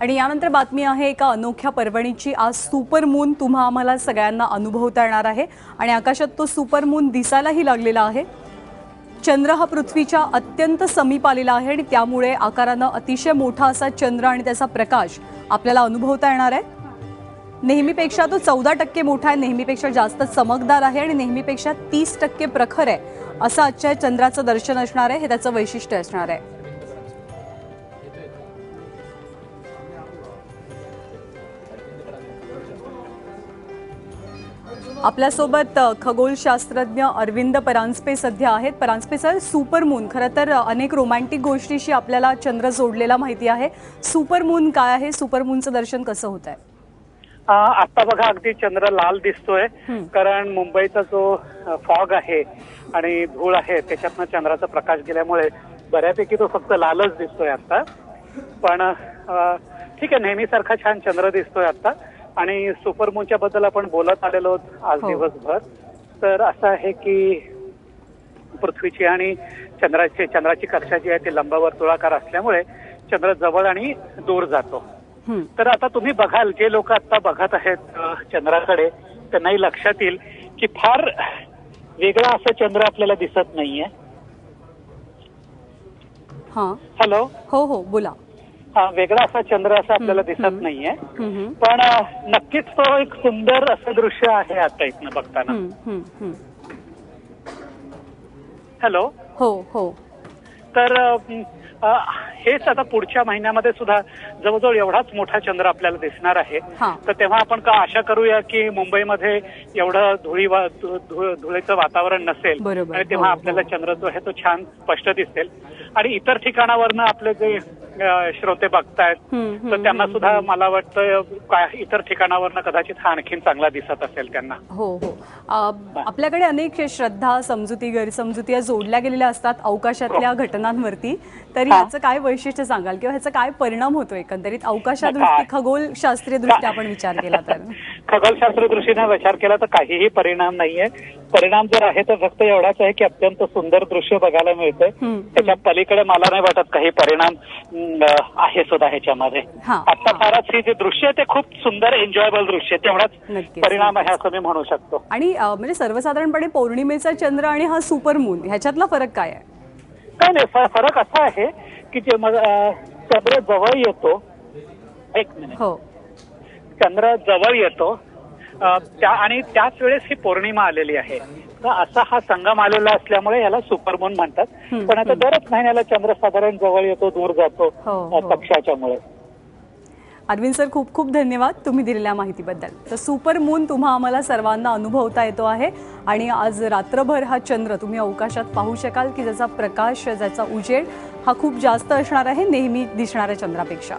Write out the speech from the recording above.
आणि यानंतर बातमी आहे एका अनोख्या पर्वणीची. आज सुपर मून तुम्हा आम्हाला सगळ्यांना अनुभवता येणार आहे. आणि आकाशात तो सुपर मून दिसायलाही लागलेला आहे. चंद्र हा पृथ्वीच्या अत्यंत समीप आलेला आहे आणि त्यामुळे आकारानं अतिशय मोठा असा चंद्र आणि त्याचा प्रकाश आपल्याला अनुभवता येणार आहे. नेहमीपेक्षा तो चौदा टक्के मोठा आहे नेहमीपेक्षा जास्त चमकदार आहे आणि नेहमीपेक्षा तीस टक्के प्रखर आहे. असं आजच्या चंद्राचं दर्शन असणार आहे हे त्याचं वैशिष्ट्य असणार आहे. आपल्यासोबत खगोलशास्त्रज्ञ अरविंद परांजपे सध्या आहेत. परांजपे सर सुपर मून खरं तर अनेक रोमॅन्टिक गोष्टीशी आपल्याला चंद्र जोडलेला माहिती आहे. सुपर मून काय आहे? सुपर मूनचं दर्शन कसं होत आहे आता बघा अगदी चंद्र लाल दिसतोय. कारण मुंबईचा जो फॉग आहे आणि धूळ आहे त्याच्यातनं चंद्राचा प्रकाश गेल्यामुळे बऱ्यापैकी तो फक्त लालच दिसतोय आता. पण ठीक आहे नेहमीसारखा छान चंद्र दिसतोय आता. आणि सुपरमूनच्या बद्दल आपण बोलत आलेलो आज हो. दिवसभर. तर असं आहे की पृथ्वीची आणि चंद्राची चंद्राची कक्षा जी आहे ती लंबवर्तुळाकार असल्यामुळे चंद्र जवळ आणि दूर जातो. तर आता तुम्ही बघाल जे लोक आता बघत आहेत चंद्राकडे त्यांनाही लक्षात येईल की फार वेगळा असं चंद्र आपल्याला दिसत नाहीये. हॅलो हो हो बोला. वेगळा असा चंद्र असा आपल्याला दिसत. नाहीये. पण नक्कीच तो एक सुंदर असं दृश्य आहे आता इथनं बघताना. हॅलो हो हो तर हेच आता पुढच्या महिन्यामध्ये सुद्धा जवळजवळ एवढाच मोठा चंद्र आपल्याला दिसणार आहे हा. तर तेव्हा आपण का आशा करूया की मुंबईमध्ये एवढं धुळी धुळीचं वातावरण नसेल. आणि तेव्हा हो, आपल्याला हो. चंद्र जो आहे तो छान स्पष्ट दिसेल आणि इतर ठिकाणावरनं आपले जे श्रोते बघतायत हं, हं, तर त्यांना हं, सुद्धा हं. मला वाटतं काय इतर ठिकाणावरनं कदाचित हा आणखीन चांगला दिसत असेल त्यांना हो हो आपल्याकडे अनेक श्रद्धा समजुती गैरसमजुती या जोडल्या गेलेल्या असतात अवकाशातल्या घटनांवरती तर हा. ह्याचं काय वैशिष्ट्य सांगाल किंवा ह्याचा काय परिणाम होतो एकंदरीत? अवकाशादृष्टी काय? खगोलशास्त्रीय दृष्ट्या आपण विचार केला तर. खगोलशास्त्र दृष्टीने विचार केला तर काहीही परिणाम नाहीये. परिणाम जर आहे तर फक्त एवढाच आहे की अत्यंत सुंदर दृश्य बघायला मिळतंय. त्याच्या पलीकडे मला नाही वाटत काही परिणाम आहे सुद्धा ह्याच्यामध्ये. आता. फारच ही जे दृश्य आहे ते खूप सुंदर एन्जॉयबल दृश्य आहे. तेवढाच परिणाम आहे असं मी म्हणू शकतो. आणि म्हणजे सर्वसाधारणपणे पौर्णिमेचा चंद्र आणि हा सुपर मून ह्याच्यातला फरक काय आहे? काय नाही फरक असा आहे अं, चंद्र जवळ येतो. एक मिनिट हो. चंद्र जवळ येतो. त्या आणि त्याच वेळेस ही पौर्णिमा आलेली आहे. तर असा हा संगम आलेला असल्यामुळे याला सुपरमून म्हणतात. पण आता. दरच महिन्याला चंद्र साधारण जवळ येतो दूर जातो हो, हो. कक्षाच्यामुळे अरविंद सर खूप खूप धन्यवाद तुम्ही दिलेल्या माहितीबद्दल. तर सुपर मून तुम्हा आम्हाला सर्वांना अनुभवता येतो आहे आणि आज रात्रभर हा चंद्र तुम्ही अवकाशात पाहू शकाल की ज्याचा प्रकाश ज्याचा उजेड हा खूप जास्त असणार आहे नेहमी दिसणाऱ्या चंद्रापेक्षा.